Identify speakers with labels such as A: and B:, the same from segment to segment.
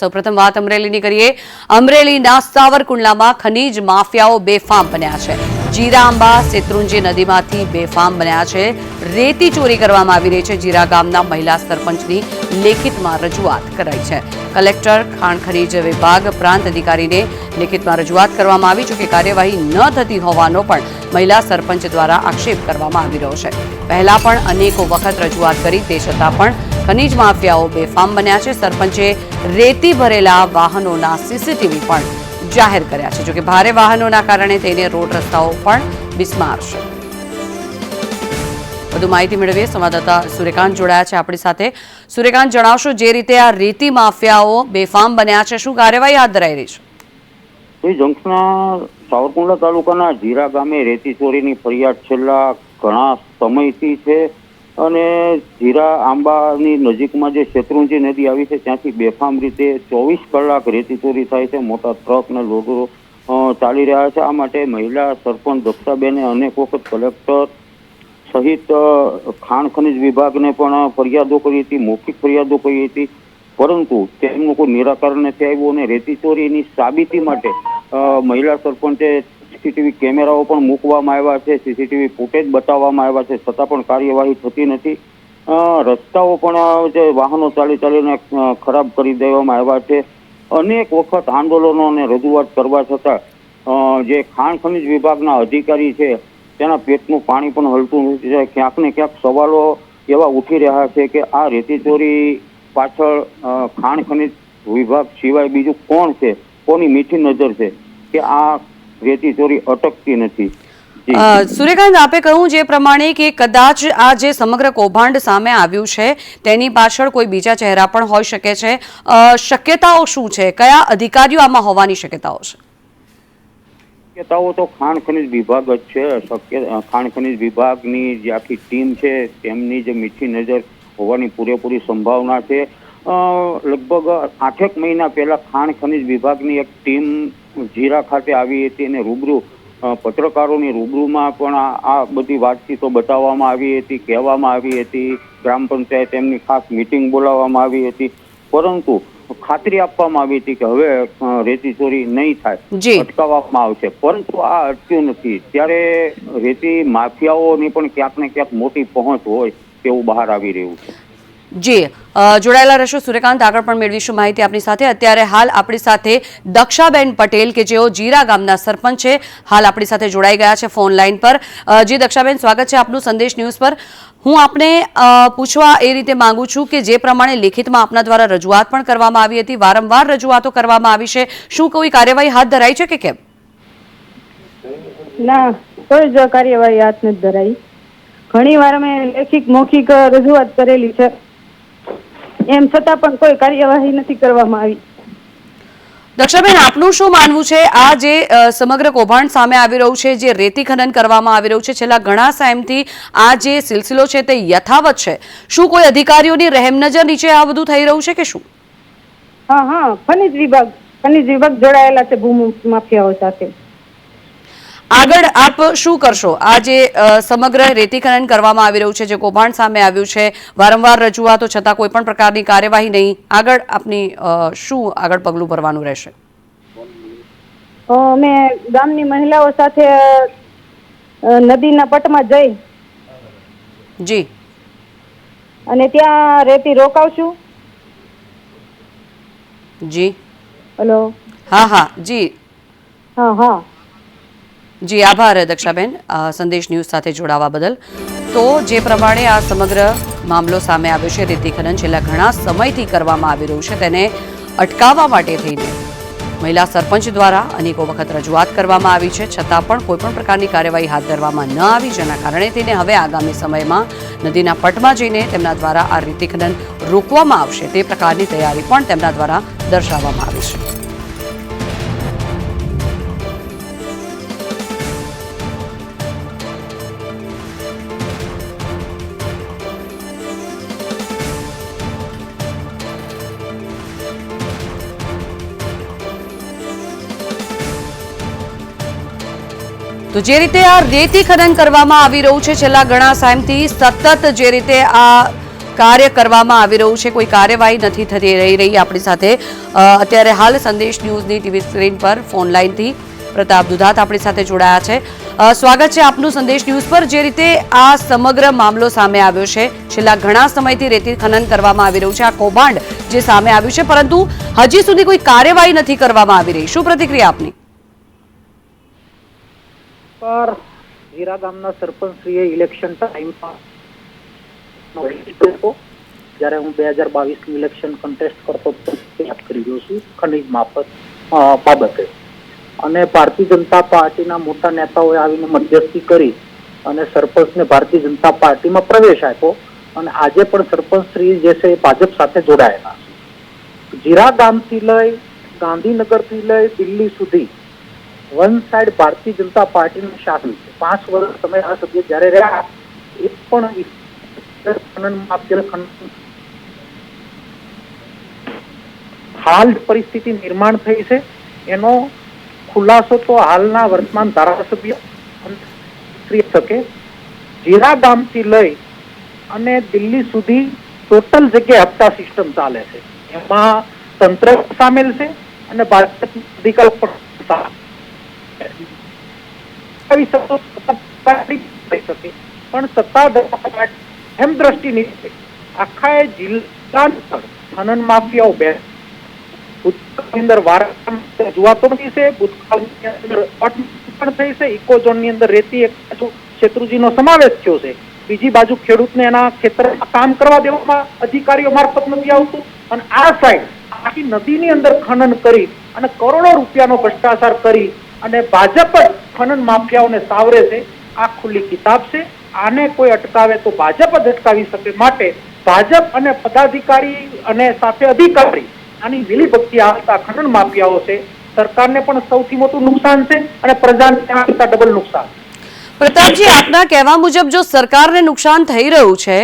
A: સૌપ્રથમ વાત અમરેલીની કરીએ. અમરેલીના સાવરકુંડલામાં ખનીજ માફિયાઓ બેફામ બન્યા છે. જીરાંબા શેત્રુંજી નદીમાંથી બેફામ બન્યા છે. રેતી ચોરી કરવામાં આવી રહી છે. જીરા ગામના મહિલા સરપંચની લેખિતમાં રજૂઆત કરાઈ છે. કલેક્ટર, ખાણ ખનીજ વિભાગ પ્રાંત અધિકારીને લેખિતમાં રજૂઆત કરવામાં આવી જોકે કાર્યવાહી ન થતી હોવાનો પણ મહિલા સરપંચ દ્વારા આક્ષેપ કરવામાં આવી રહ્યો છે. પહેલા પણ અનેકો વખત રજૂઆત કરી, તે છતાં પણ ખનીજ માફિયાઓ બેફામ બન્યા છે. સરપંચે રેતી ભરેલા વાહનોના સીસીટીવી પણ જાહેર કર્યા છે. જોકે ભારે વાહનોના કારણે તેને રોડ રસ્તાઓ પણ બિસ્માર છે. વધુ માહિતી મેળવીએ. સંવાદદાતા સૂર્યકાંત જોડાયા છે આપણી સાથે. સૂર્યકાંત, જણાવશો જે રીતે આ રેતી માફિયાઓ બેફામ બન્યા છે, શું કાર્યવાહી હાથ ધરાઈ રહી છે?
B: એ જંક્શનના સાવરકુંડલા તાલુકાના જીરા ગામે રેતી ચોરીની ફરિયાદ છેલ્લા ઘણા સમયથી છે. અને જીરા આંબાની નજીકમાં જે શેત્રુંજી નદી આવી છે, ત્યાંથી બેફામ રીતે ચોવીસ કલાક રેતી ચોરી થાય છે. મોટા ટ્રક ને લોડરો ચાલી રહ્યા છે. આ માટે મહિલા સરપંચ દક્ષાબેને અનેક વખત કલેક્ટર સહિત ખાણ ખનિજ વિભાગને પણ ફરિયાદો કરી હતી, મૌખિક ફરિયાદો કરી હતી. પરંતુ તેમનું કોઈ નિરાકરણ નથી આવ્યું અને રેતી ચોરીની સાબિતી માટે મહિલા સરપંચે સીસીટીવી કેમેરાઓ પણ મૂકવામાં આવ્યા છે. સીસીટીવી ફૂટેજ બતાવવામાં આવ્યા છે. છતાં પણ કાર્યવાહી થતી નથી. રસ્તાઓ પણ જે વાહનો ચાલી ચાલીને ખરાબ કરી દેવામાં આવ્યા છે. અનેક વખત આંદોલનો અને રજૂઆત કરવા છતાં જે ખાણ ખનિજ વિભાગના અધિકારી છે, તેના પેટનું પાણી પણ હલતું નથી. ક્યાંક ને ક્યાંક સવાલો એવા ઉઠી રહ્યા છે કે આ રેતી ચોરી પાછળ ખાણ ખનિજ વિભાગ સિવાય બીજું કોણ છે? કોની મીઠી નજર છે? કે આ રેતી ચોરી અટકતી નથી.
A: સૂર્યકાંત આપે કહ્યું જે પ્રમાણે કે કદાચ આ જે સમગ્ર કૌભાંડ સામે આવ્યું છે તેની પાછળ કોઈ બીજા ચહેરા પણ હોઈ શકે છે. શક્યતાઓ શું છે? કયા અધિકારીઓ આમાં હોવાની શક્યતાઓ છે?
B: શક્યતાઓ તો ખાણ ખનિજ વિભાગ જ છે. શક્ય ખાણ ખનિજ વિભાગની જે આખી ટીમ છે તેમની જે મીઠી નજર હોવાની પૂરેપૂરી સંભાવના છે. લગભગ આઠેક મહિના પહેલા ખાણ ખનિજ વિભાગની એક ટીમ જીરા ખાતે આવી હતી અને રૂબરૂ પત્રકારોની રૂબરૂમાં પણ આ બધી વાતચીતો બતાવવામાં આવી હતી કહેવામાં આવી હતી ગ્રામ પંચાયત એમની ખાસ મિટિંગ બોલાવવામાં આવી હતી. પરંતુ ખાતરી આપવામાં આવી હતી કે હવે રેતી ચોરી નહીં થાય અટકાવવામાં આવશે. પરંતુ આ અટક્યું નથી. ત્યારે રેતી માફિયાઓની પણ ક્યાંક ને ક્યાંક મોટી પહોંચ હોય તેવું બહાર આવી રહ્યું છે.
A: જી. જોડાયેલા રહેશો. સૂર્યકાંત આગળ પણ મેળવીશું માહિતી આપની સાથે. અત્યારે હાલ આપણી સાથે દક્ષાબેન પટેલ કે જેઓ જીરા ગામના સરપંચ છે, હાલ આપણી સાથે જોડાઈ ગયા છે ફોન લાઈન પર. જે જી દક્ષાબેન, સ્વાગત છે આપનું સંદેશ ન્યૂઝ પર. હું આપને પૂછવા એ રીતે માંગુ છું કે જે પ્રમાણે લેખિતમાં આપના દ્વારા રજૂઆત પણ કરવામાં આવી હતી, વારંવાર રજૂઆતો કરવામાં આવી છે, શું કોઈ કાર્યવાહી હાથ ધરાઈ છે કે કેમ?
C: ના, કોઈ જ કાર્યવાહી હાથ નથી ધરાઈ. ઘણી વાર અમે લેખિત, મૌખિક રજૂઆત કરેલી છે. એમ છતાં પણ કોઈ કાર્યવાહી નથી કરવામાં આવી.
A: દક્ષાબેન આપનું શું માનવું છે? આ જે સમગ્ર કૌભાંડ સામે આવી રહ્યું છે જે રેતી ખનન કરવામાં આવી રહ્યું છે છેલ્લા ઘણા ટાઈમથી આ જે સિલસિલો છે તે યથાવત છે. શું કોઈ અધિકારીઓની રહેમનજર નીચે આ બધું થઈ રહ્યું છે કે શું?
C: હા હા ખનિજ વિભાગ ખનિજ વિભાગ જોડાયેલા છે ભૂમિ માફિયાઓ સાથે.
A: આગળ આપ શું કરશો? આ જે સમગ્ર રેતીકરણ કરવામાં આવી રહ્યું છે જે કૌભાંડ સામે આવ્યું છે. વારંવાર રજૂઆતો છતાં કોઈ પણ પ્રકારની કાર્યવાહી નહીં. આગળ આપની શું આગળ પગલું ભરવાનું રહેશે?
C: મેં અમે ગામની મહિલાઓ સાથે નદીના પટમાં જઈ
A: જી.
C: અને ત્યાં રેતી રોકાવશું.
A: જી.
C: હેલો.
A: હા હા. જી.
C: હા હા.
A: જી, આભાર, દક્ષાબેન સંદેશ ન્યૂઝ સાથે જોડાવા બદલ. તો જે પ્રમાણે આ સમગ્ર મામલો સામે આવ્યો છે, રેતી ખનન છેલ્લા ઘણા સમયથી કરવામાં આવી રહ્યું છે, તેને અટકાવવા માટે થઈને મહિલા સરપંચ દ્વારા અનેકો વખત રજૂઆત કરવામાં આવી છે, છતાં પણ કોઈપણ પ્રકારની કાર્યવાહી હાથ ધરવામાં ન આવી, જેના કારણે તેને હવે આગામી સમયમાં નદીના પટમાં જઈને તેમના દ્વારા આ રેતી ખનન રોકવામાં આવશે, તે પ્રકારની તૈયારી પણ તેમના દ્વારા દર્શાવવામાં આવી છે. તો જે રીતે આ રેતી ખનન કરવામાં આવી રહ્યું છે, છેલ્લા ઘણા ટાઈમથી સતત જે રીતે આ કાર્ય કરવામાં આવી રહ્યું છે, કોઈ કાર્યવાહી નથી થતી રહી રહી. આપણી સાથે અત્યારે હાલ સંદેશ ન્યૂઝની ટીવી સ્ક્રીન પર ફોન લાઈનથી પ્રતાપ દુધાત આપણી સાથે જોડાયા છે. સ્વાગત છે આપનું સંદેશ ન્યૂઝ પર. જે રીતે આ સમગ્ર મામલો સામે આવ્યો છે, છેલ્લા ઘણા સમયથી રેતી ખનન કરવામાં આવી રહ્યું છે, આ કૌભાંડ જે સામે આવ્યું છે, પરંતુ હજી સુધી કોઈ કાર્યવાહી નથી કરવામાં આવી રહી. શું પ્રતિક્રિયા આપની?
D: પર હીરા ગામના સરપંચશ્રીએ ઇલેક્શન ટાઈમમાં જ્યારે હું બે હજાર બાવીસનું ઇલેક્શન કન્ટેસ્ટ કરતો યાદ કરી રહ્યો છું. ખનિજ માફત બાબતે. અને ભારતીય જનતા પાર્ટીના મોટા નેતાઓએ આવીને મધ્યસ્થી કરી અને સરપંચને ભારતીય જનતા પાર્ટીમાં પ્રવેશ આપ્યો. અને આજે પણ સરપંચશ્રી જે છે એ ભાજપ સાથે જોડાયેલા જીરા ગામથી લઈ ગાંધીનગરથી લઈ દિલ્હી સુધી વન સાઈડ ભારતીય જનતા પાર્ટીનું શાસન છે. પાંચ વર્ષ તમે આ સભ્ય જ્યારે રહ્યા, એ પણ હાલ પરિસ્થિતિ નિર્માણ થઈ છે. એનો ખુલાસો તો હાલના વર્તમાન ધારાસભ્ય કરી શકે. જીરા ગામથી લઈ અને દિલ્હી સુધી ટોટલ જગ્યાએ હપ્તા સિસ્ટમ ચાલે છે. એમાં તંત્ર સામેલ છે અને ભાજપ અધિકાર પણ પણ સત્તા એમ દ્રષ્ટિ છે આખા જિલ્લા ખનન માફિયાઓ બે. ભૂતકાળની અંદર વારંવાર રજૂઆતો થઈ છે, ભૂતકાળની અંદર પણ થઈ છે ઇકો ઝોનની અંદર રેતી એક શેત્રુજીનો સમાવેશ થયો છે. બીજી બાજુ ખેડૂતને એના ખેતરમાં કામ કરવા દેવામાં અધિકારીઓ મારફત નથી આવતું અને આ સાઈડ આખી નદીની અંદર ખનન કરી અને કરોડો રૂપિયાનો ભ્રષ્ટાચાર કરી અને ભાજપ જ ખનન માફિયાઓને સાવરે છે, આ ખુલ્લી કિતાબ છે. આને કોઈ અટકાવે તો ભાજપ જ અટકાવી શકે માટે ભાજપ અને પદાધિકારી અને સાથે અધિકારી, આની મિલીભગતી આવતા ખનન માફિયાઓ છે. સરકારને પણ સૌથી મોટું નુકસાન છે અને પ્રજાને આવતા ડબલ નુકસાન.
A: પ્રતાપજી, આપના કહેવા મુજબ જો સરકારને નુકસાન થઈ રહ્યું છે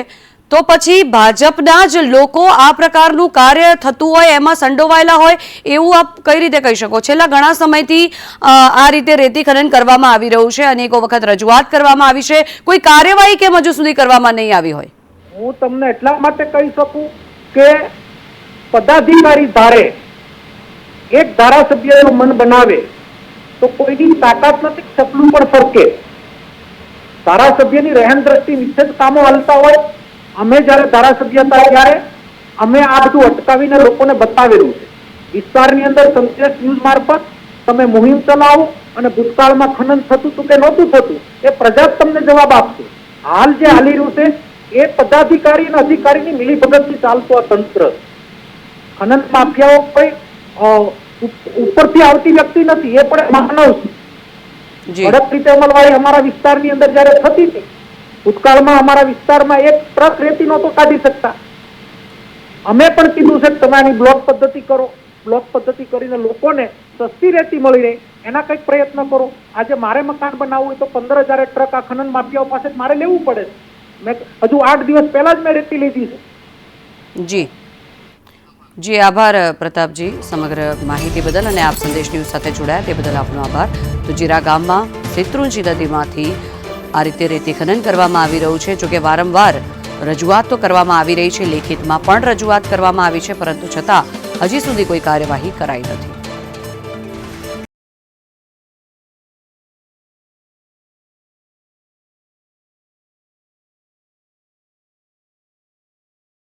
A: તો પછી ભાજપના જ લોકો આ પ્રકારનું કાર્ય થતું હોય, એમાં સંડોવાયેલા હોય, એવું આપ કઈ રીતે કહી શકો? છેલ્લા ઘણા સમયથી આ રીતે રેતી ખનન કરવામાં આવી રહ્યું છે અનેકો વખત રજૂઆત કરવામાં આવી છે. કોઈ કાર્યવાહી કેમ હજુ સુધી કરવામાં નહીં આવી હોય?
D: હું તમને એટલા માટે કહી શકું કે પદાધિકારી ધારે એક ધારાસભ્યનું મન બનાવે, તો કોઈની તાકાત નથી છપલું પણ ફરકે. ધારાસભ્યની રહેણ દ્રષ્ટિ નીચે કામો હાલતા હોય અમે જ્યારે ધારાસભ્ય હતા ત્યારે અમે આ બધું અટકાવીને લોકોને બતાવેલું છે. વિસ્તારની અંદર સંદેશ ન્યૂઝ મારફત તમે મુહિમ ચલાવો અને ભૂતકાળમાં ખનન થતું હતું કે નહોતું થતું એ પ્રજા તમને જવાબ આપશે. હાલ જે હાલી રહ્યું છે એ પદાધિકારી અને અધિકારીની મિલીભગતથી ચાલતું આ તંત્ર. ખનન માફિયાઓ કોઈ ઉપરથી આવતી વ્યક્તિ નથી એ પણ માનવ છે. કડક રીતે અમલવારી અમારા વિસ્તારની અંદર જયારે થતી હતી ભૂતકાળમાં અમારા વિસ્તારમાં એક ટ્રક રેતી નહોતો, કાઢી શકતા. અમે પણ કીધું છે કે તમે આની બ્લોક પદ્ધતિ કરો. બ્લોક પદ્ધતિ કરીને લોકોને સસ્તી રેતી મળી રહે, એના કંઈક પ્રયત્ન કરો. આજે મારે મકાન બનાવવું હોય તો પંદર હજાર ટ્રક આ ખનન માફિયાઓ પાસે મારે લેવું પડે મેં હજુ આઠ દિવસ પહેલા જ મેં રેતી લીધી છે.
A: જી. જી, આભાર, પ્રતાપજી, સમગ્ર માહિતી બદલ અને આપ સંદેશ ન્યૂઝ સાથે જોડાયા, તે બદલ આપનો આભાર. તો જીરા ગામમાં શેત્રુંજી નદીમાંથી આ રીતે રેતી ખનન કરવામાં આવી રહ્યું છે, જોકે વારંવાર રજૂઆત તો કરવામાં આવી રહી છે, લેખિતમાં પણ રજૂઆત કરવામાં આવી છે, પરંતુ છતાં હજી સુધી કોઈ કાર્યવાહી કરાઈ નથી.